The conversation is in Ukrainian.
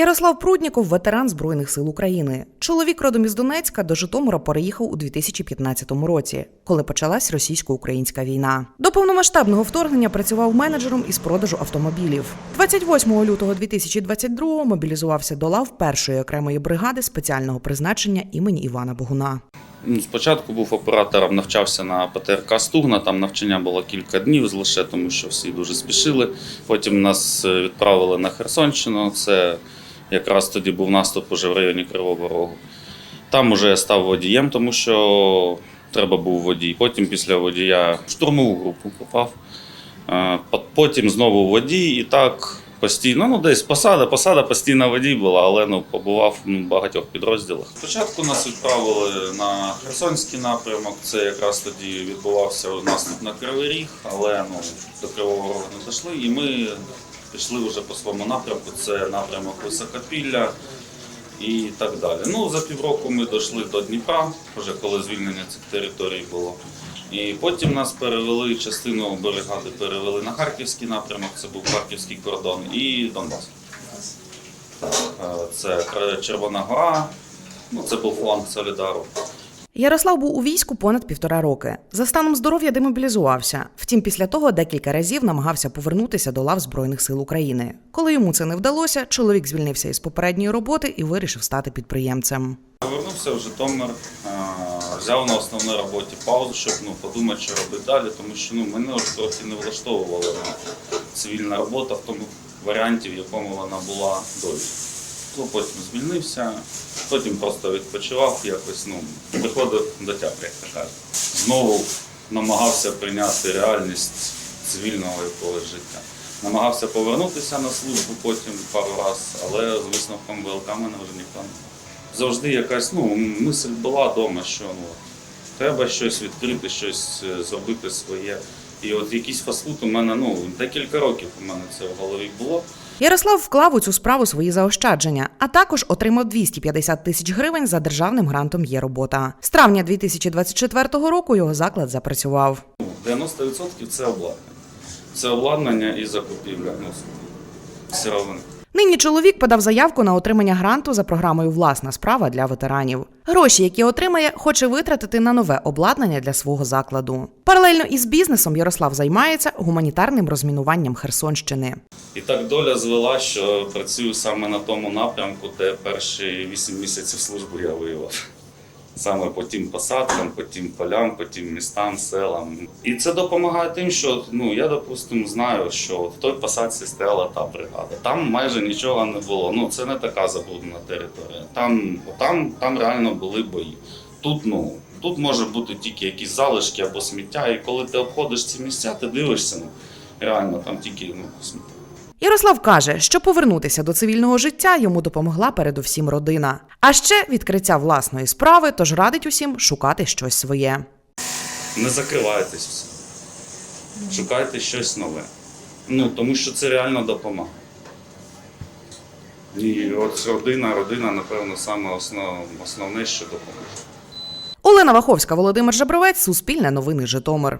Ярослав Прудніков ветеран Збройних сил України. Чоловік родом із Донецька до Житомира переїхав у 2015 році, коли почалась російсько-українська війна. До повномасштабного вторгнення працював менеджером із продажу автомобілів. 28 лютого 2022 мобілізувався до лав першої окремої бригади спеціального призначення імені Івана Богуна. Спочатку був оператором, навчався на ПТРК Стугна. Там навчання було кілька днів лише, тому що всі дуже спішили. Потім нас е, відправили на Херсонщину. Це якраз тоді був наступ уже в районі Кривого Рогу. Там уже я став водієм, тому що треба був водій. Потім після водія в штурмову групу попав. Потім знову водій і так постійно. Ну, десь посада, посада постійно водій була, але ну, побував ну, в багатьох підрозділах. Спочатку нас відправили на Херсонський напрямок. Це якраз тоді відбувався наступ на Кривий Ріг, але ну, до Кривого Рогу не дійшли. І ми пішли вже по своєму напрямку. Це напрямок Високопілля і так далі. Ну, за півроку ми дійшли до Дніпра, вже коли звільнення цих територій було. І потім нас перевели, частину бригади перевели на Харківський напрямок, це був Харківський кордон, і Донбас. Е, Це Червона Гора, ну, це був фланг Солідару. Ярослав був у війську понад півтора роки. За станом здоров'я демобілізувався. Втім, після того декілька разів намагався повернутися до лав Збройних сил України. Коли йому це не вдалося, чоловік звільнився із попередньої роботи і вирішив стати підприємцем. Повернувся в Житомир, взяв на основній роботі паузу, щоб ну, подумати, що робити далі, тому що ну, мене трохи не влаштовувала цивільна робота в тому варіанті, в якому вона була до війни. Ну, потім звільнився, потім просто відпочивав, якось ну, приходив до тяпи, як то кажуть. Знову намагався прийняти реальність цивільного якогось життя. Намагався повернутися на службу потім пару разів, але з висновком ВЛК мене вже ніхто не завжди якась ну, мисль була вдома, що ну, треба щось відкрити, щось е, зробити своє. І от якийсь фастфуд у мене ну, декілька років у мене це в голові було. Ярослав вклав у цю справу свої заощадження, а також отримав 250 тисяч гривень за державним грантом Є робота. З травня 2024 року його заклад запрацював. Ну, 90% це обладнання. Це обладнання і закупівля ну, сировини. Нині чоловік подав заявку на отримання гранту за програмою Власна справа для ветеранів. Гроші, які отримає, хоче витратити на нове обладнання для свого закладу. Паралельно із бізнесом Ярослав займається гуманітарним розмінуванням Херсонщини. І так доля звела, що працюю саме на тому напрямку, де перші вісім місяців служби я воював. Саме по тим посадкам, по тим полям, по тим містам, селам. І це допомагає тим, що ну я, допустимо, знаю, що в той посадці стояла та бригада. Там майже нічого не було. Ну це не така забруднена територія. Там, там, там реально були бої. Тут ну. Тут може бути тільки якісь залишки або сміття, і коли ти обходиш ці місця, ти дивишся, ну реально там тільки ну, сміття. Ярослав каже, що повернутися до цивільного життя йому допомогла передусім родина. А ще відкриття власної справи, тож радить усім шукати щось своє. Не закривайтесь. Шукайте щось нове. Ну, тому що це реально допомагає. І от родина, родина, напевно, саме основ, основне, що допоможе. Олена Ваховська, Володимир Жабровець, Суспільне новини Житомир.